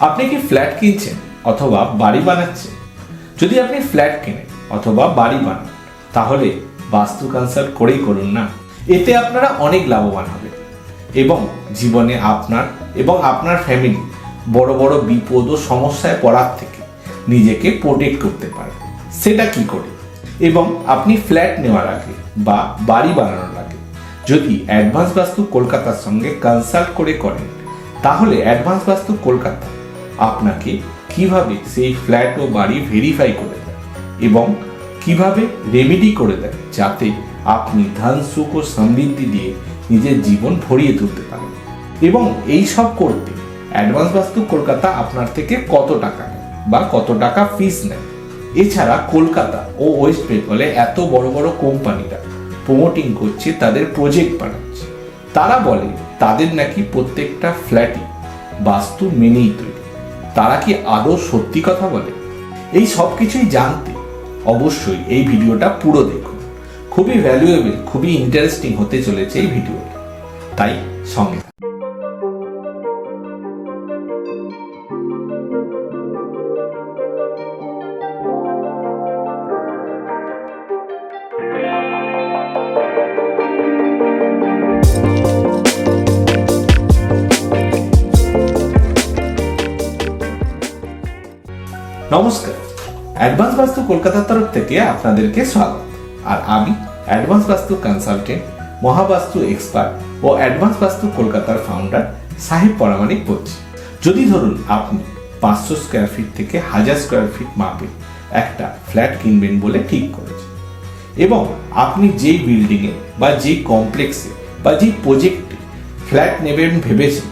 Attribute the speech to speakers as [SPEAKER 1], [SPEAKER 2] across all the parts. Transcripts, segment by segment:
[SPEAKER 1] আপনি কি ফ্ল্যাট কিনছেন অথবা বাড়ি বানাচ্ছেন? যদি আপনি ফ্ল্যাট কেনেন অথবা বাড়ি বানান, তাহলে বাস্তু কনসাল্ট করেই করুন না। এতে আপনারা অনেক লাভবান হবে এবং জীবনে আপনার এবং আপনার ফ্যামিলি বড় বড় বিপদ ও সমস্যায় পড়ার থেকে নিজেকে প্রোটেক্ট করতে পারবে সেটা কি করে? এবং আপনি ফ্ল্যাট নেওয়ার আগে বা বাড়ি বানানোর আগে যদি অ্যাডভান্স বাস্তু কলকাতার সঙ্গে কনসাল্ট করে করেন, তাহলে অ্যাডভান্স বাস্তু কলকাতা আপনাকে কীভাবে সেই ফ্ল্যাট ও বাড়ি ভেরিফাই করে দেয় এবং কীভাবে রেমেডি করে দেয় যাতে আপনি ধন, সুখ ও সমৃদ্ধি দিয়ে নিজের জীবন ভরিয়ে তুলতে পারেন? এবং এই সব করতে অ্যাডভান্স বাস্তু কলকাতা আপনার থেকে কত টাকা নেয় বা কত টাকা ফিস নেয়? এছাড়া কলকাতা ও ওয়েস্ট বেঙ্গলে এত বড় বড় কোম্পানিরা প্রমোটিং করছে, তাদের প্রজেক্ট বানাচ্ছে। তারা বলে তাদের নাকি প্রত্যেকটা ফ্ল্যাটই বাস্তু মেনেই তৈরি তারা কি আদৌ সত্যি কথা বলে? এই সব কিছুই জানতে অবশ্যই এই ভিডিওটা পুরো দেখুন। খুবই ভ্যালুয়েবল খুবই ইন্টারেস্টিং হতে চলেছে এই ভিডিওটা। তাই সঙ্গে নমস্কার। অ্যাডভান্স বাস্তু কলকাতার তরফ থেকে আপনাদেরকে স্বাগত। আর আমি advance Vastu consultant Mahavastu expert ও অ্যাডভান্স বাস্তু কলকাতার ফাউন্ডার সাহেব পরামানিক বলছি। যদি ধরুন আপনি পাঁচশো স্কোয়ার ফিট থেকে হাজার স্কোয়ার ফিট মাপে একটা ফ্ল্যাট কিনবেন বলে ঠিক করেছেন। এবং আপনি যেই বিল্ডিংয়ে বা যেই কমপ্লেক্সে বা যেই প্রজেক্টে ফ্ল্যাট নেবেন ভেবেছেন,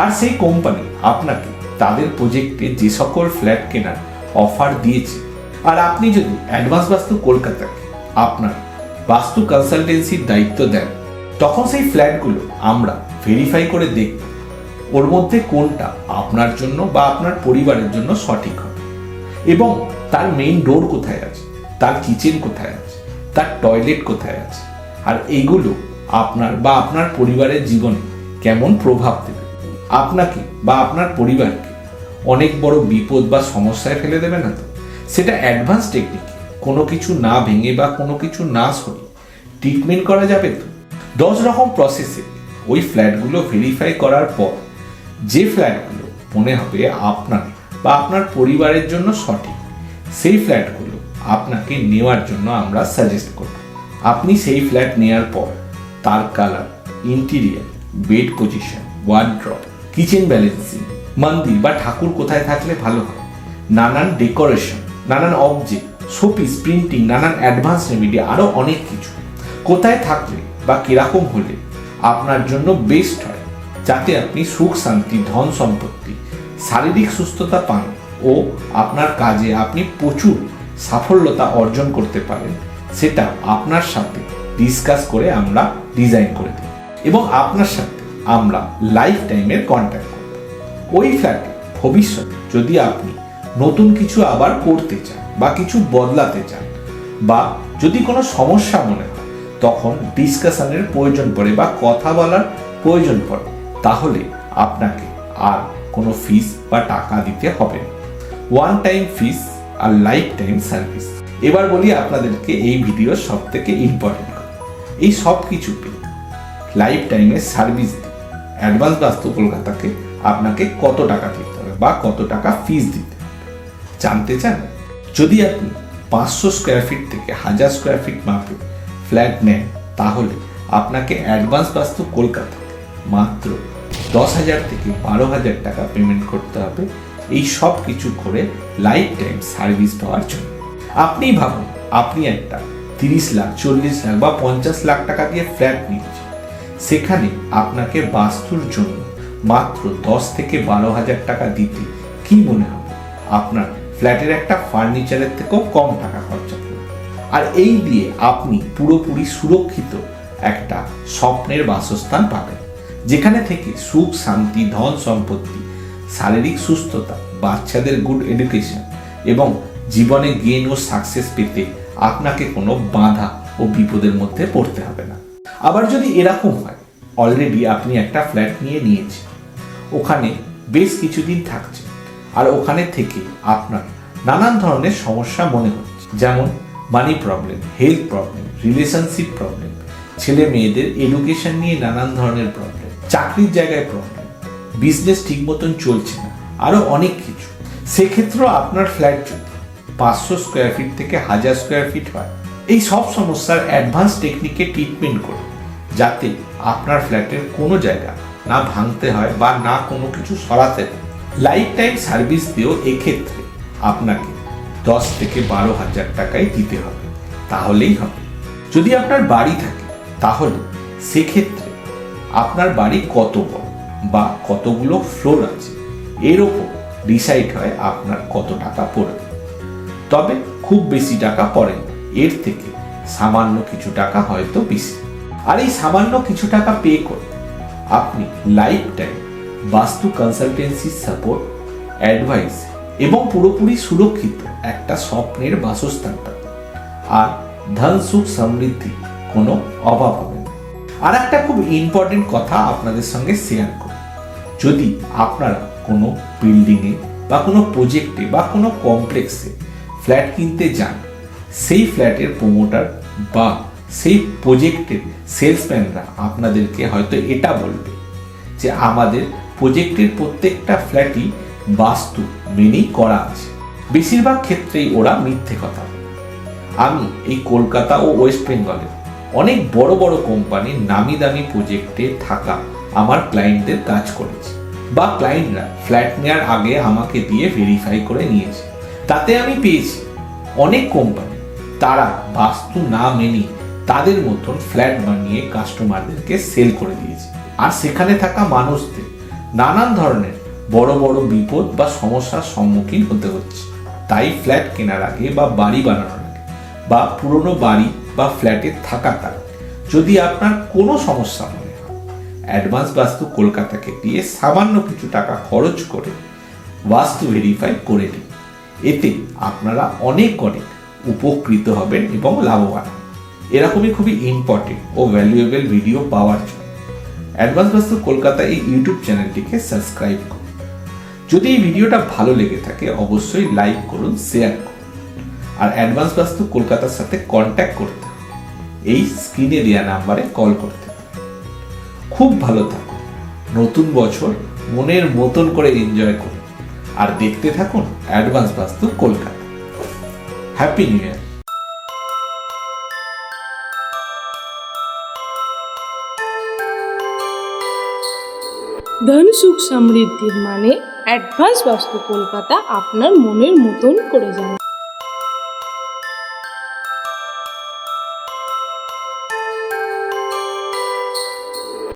[SPEAKER 1] আর সেই কোম্পানি আপনাকে তাদের প্রজেক্টে যে সকল ফ্ল্যাট কেনার অফার দিয়েছে। আর আপনি যদি অ্যাডভান্স বাস্তু কলকাতাকে আপনার বাস্তু কনসালটেন্সির দায়িত্ব দেন, তখন সেই ফ্ল্যাটগুলো আমরা ভেরিফাই করে দেখব। ওর মধ্যে কোনটা আপনার জন্য বা আপনার পরিবারের জন্য সঠিক হবে। এবং তার মেইন ডোর কোথায় আছে? তার কিচেন কোথায় আছে? তার টয়লেট কোথায় আছে? আর এইগুলো আপনার বা আপনার পরিবারের জীবনে কেমন প্রভাব দেবে? আপনাকে বা আপনার পরিবারকে অনেক বড় বিপদ বা সমস্যায় ফেলে দেবে না তো? সেটা অ্যাডভান্স টেকনিক কোনো কিছু না ভেঙে বা কোনো কিছু না সরিয়ে ট্রিটমেন্ট করা যাবে তো? দশ রকম প্রসেসে ওই ফ্ল্যাটগুলো ভেরিফাই করার পর যে ফ্ল্যাটগুলো মনে হবে আপনার বা আপনার পরিবারের জন্য সঠিক, সেই ফ্ল্যাটগুলো আপনাকে নেওয়ার জন্য আমরা সাজেস্ট করব। আপনি সেই ফ্ল্যাট নেওয়ার পর তার colour interior bed position wardrobe kitchen balancing মন্দির বা ঠাকুর কোথায় থাকলে ভালো হয়? নানান ডেকোরেশন, নানান অবজেক্ট, শোপিস, প্রিন্টিং, নানান অ্যাডভান্স রেমিডি আরও অনেক কিছু। কোথায় থাকলে বা কীরকম হলে আপনার জন্য বেস্ট হয়, যাতে আপনি সুখ, শান্তি, ধন সম্পত্তি, শারীরিক সুস্থতা পান ও আপনার কাজে আপনি প্রচুর সাফল্যতা অর্জন করতে পারেন, সেটা আপনার সাথে ডিসকাস করে আমরা ডিজাইন করে দিই এবং আপনার সাথে আমরা লাইফ টাইমের কন্ট্যাক্ট ওই ফ্ল্যাটে ভবিষ্যতে যদি আপনি নতুন কিছু আবার করতে চান বা কিছু বদলাতে চান বা যদি কোনো সমস্যা মনে হয়, তখন ডিসকাশনের প্রয়োজন পড়ে বা কথা বলার প্রয়োজন পড়ে, তাহলে আপনাকে আর কোনো ফিস বা টাকা দিতে হবে ওয়ান টাইম ফিস আর লাইফ টাইম সার্ভিস এবার বলি আপনাদেরকে এই ভিডিওর সব থেকে ইম্পর্টেন্ট এই সব কিছু পেতে লাইফ টাইমের সার্ভিস অ্যাডভান্স বাস্তু কলকাতাকে আপনাকে কত টাকা দিতে হবে বা কত টাকা ফিস দিতে হবে। জানতে চান? যদি আপনি পাঁচশো স্কোয়ার ফিট থেকে হাজার স্কোয়ার ফিট মাপে ফ্ল্যাট নেন, তাহলে আপনাকে অ্যাডভান্স বাস্তু কলকাতা মাত্র দশ হাজার থেকে বারো হাজার টাকা পেমেন্ট করতে হবে। এই সব কিছু করে লাইফ টাইম সার্ভিস পাওয়ার জন্য। আপনি ভাবুন, আপনি একটা তিরিশ লাখ, চল্লিশ লাখ বা পঞ্চাশ লাখ টাকা দিয়ে ফ্ল্যাট নিচ্ছেন সেখানে আপনাকে বাস্তুর জন্য মাত্র দশ থেকে বারো হাজার টাকা দিতে। কি মনে হবে? আপনার ফ্ল্যাটের একটা ফার্নিচারের থেকেও কম টাকা খরচা করবে আর এই দিয়ে আপনি পুরোপুরি সুরক্ষিত একটা স্বপ্নের বাসস্থান পাবেন, যেখানে থেকে সুখ, শান্তি, ধন সম্পত্তি, শারীরিক সুস্থতা, বাচ্চাদের গুড এডুকেশন এবং জীবনে গেন ও সাকসেস পেতে আপনাকে কোনো বাধা ও বিপদের মধ্যে পড়তে হবে না। আবার যদি এরকম হয় অলরেডি আপনি একটা ফ্ল্যাট নিয়ে নিয়েছেন। ওখানে বেশ কিছুদিন থাকছে। আর ওখানে থেকে আপনার নানান ধরনের সমস্যা মনে হচ্ছে। যেমন money problem health problem relationship problem ছেলে মেয়েদের এডুকেশন নিয়ে নানান ধরনের প্রবলেম চাকরির জায়গায় প্রবলেম বিজনেস ঠিক মতন চলছে না আরও অনেক কিছু। সেক্ষেত্রেও আপনার ফ্ল্যাট যদি পাঁচশো স্কোয়ার ফিট থেকে হাজার স্কোয়ার ফিট হয়। এই সব সমস্যার অ্যাডভান্স টেকনিকে ট্রিটমেন্ট করে যাতে আপনার ফ্ল্যাটের কোনো জায়গা না ভাঙতে হয় বা না কোনো কিছু সরাতে লাইফ টাইম সার্ভিস দিয়েও এক্ষেত্রে আপনাকে দশ থেকে বারো হাজার টাকায় দিতে হবে। তাহলেই হবে। যদি আপনার বাড়ি থাকে, তাহলে সেক্ষেত্রে আপনার বাড়ি কত বড় বা কতগুলো ফ্লোর আছে, এর ওপর ডিসাইড হয় আপনার কত টাকা পড়বে। তবে খুব বেশি টাকা পড়ে এর থেকে সামান্য কিছু টাকা হয়তো বেশি। আর এই সামান্য কিছু টাকা পে করে আপনি life time vastu consultancy support advice এবং পুরোপুরি সুরক্ষিত একটা স্বপ্নের বাসস্থান আর ধন সুখ সমৃদ্ধি কোনো অভাব হবে না। আর একটা খুব ইম্পর্টেন্ট কথা আপনাদের সঙ্গে শেয়ার করি যদি আপনারা কোনো বিল্ডিংয়ে বা কোনো প্রজেক্টে বা কোনো কমপ্লেক্সে ফ্ল্যাট কিনতে যান, সেই ফ্ল্যাটের প্রোমোটার বা সেই প্রজেক্টের সেলসম্যানরা আপনাদেরকে হয়তো এটা বলবে যে আমাদের প্রজেক্টের প্রত্যেকটা ফ্ল্যাটই বাস্তু মেনেই করা আছে। বেশিরভাগ ক্ষেত্রেই ওরা মিথ্যে কথা আমি এই কলকাতা ও ওয়েস্ট বেঙ্গলের অনেক বড় বড় কোম্পানির নামি দামি প্রজেক্টে থাকা আমার ক্লায়েন্টদের কাজ করেছি বা ক্লায়েন্টরা ফ্ল্যাট নেওয়ার আগে আমাকে দিয়ে ভেরিফাই করে নিয়েছে। তাতে আমি পেয়েছি অনেক কোম্পানি, তারা বাস্তু না মেনে তাদের মতন ফ্ল্যাট বানিয়ে কাস্টমারদেরকে সেল করে দিয়েছে। আর সেখানে থাকা মানুষদের নানান ধরনের বড় বড় বিপদ বা সমস্যার সম্মুখীন হতে হচ্ছে। তাই ফ্ল্যাট কেনার আগে বা বাড়ি বানানোর আগে বা পুরনো বাড়ি বা ফ্ল্যাটে থাকাকাল যদি আপনার কোনো সমস্যা মনে হয়, অ্যাডভান্স বাস্তু কলকাতাকে দিয়ে সামান্য কিছু টাকা খরচ করে বাস্তু ভেরিফাই করে নিন। এতে আপনারা অনেক অনেক উপকৃত হবেন এবং লাভবান এরকমই খুবই ইম্পর্টেন্ট ও ভ্যালুয়েবল ভিডিও পাওয়ার জন্য। অ্যাডভান্স বাস্তু কলকাতা এই ইউটিউব চ্যানেলটিকে সাবস্ক্রাইব করুন। যদি এই ভিডিওটা ভালো লেগে থাকে, অবশ্যই লাইক করুন শেয়ার করুন। আর অ্যাডভান্স বাস্তু কলকাতার সাথে কন্ট্যাক্ট করতে এই স্ক্রিনে দেওয়া নাম্বারে কল করতে খুব ভালো থাকুন। নতুন বছর মনের মতন করে এনজয় করুন। আর দেখতে থাকুন অ্যাডভান্স বাস্তু কলকাতা হ্যাপি নিউ ইয়ার
[SPEAKER 2] ধন সুখ সমৃদ্ধির মানে অ্যাডভান্স বাস্তু কলকাতা আপনার মনের মতন করে যান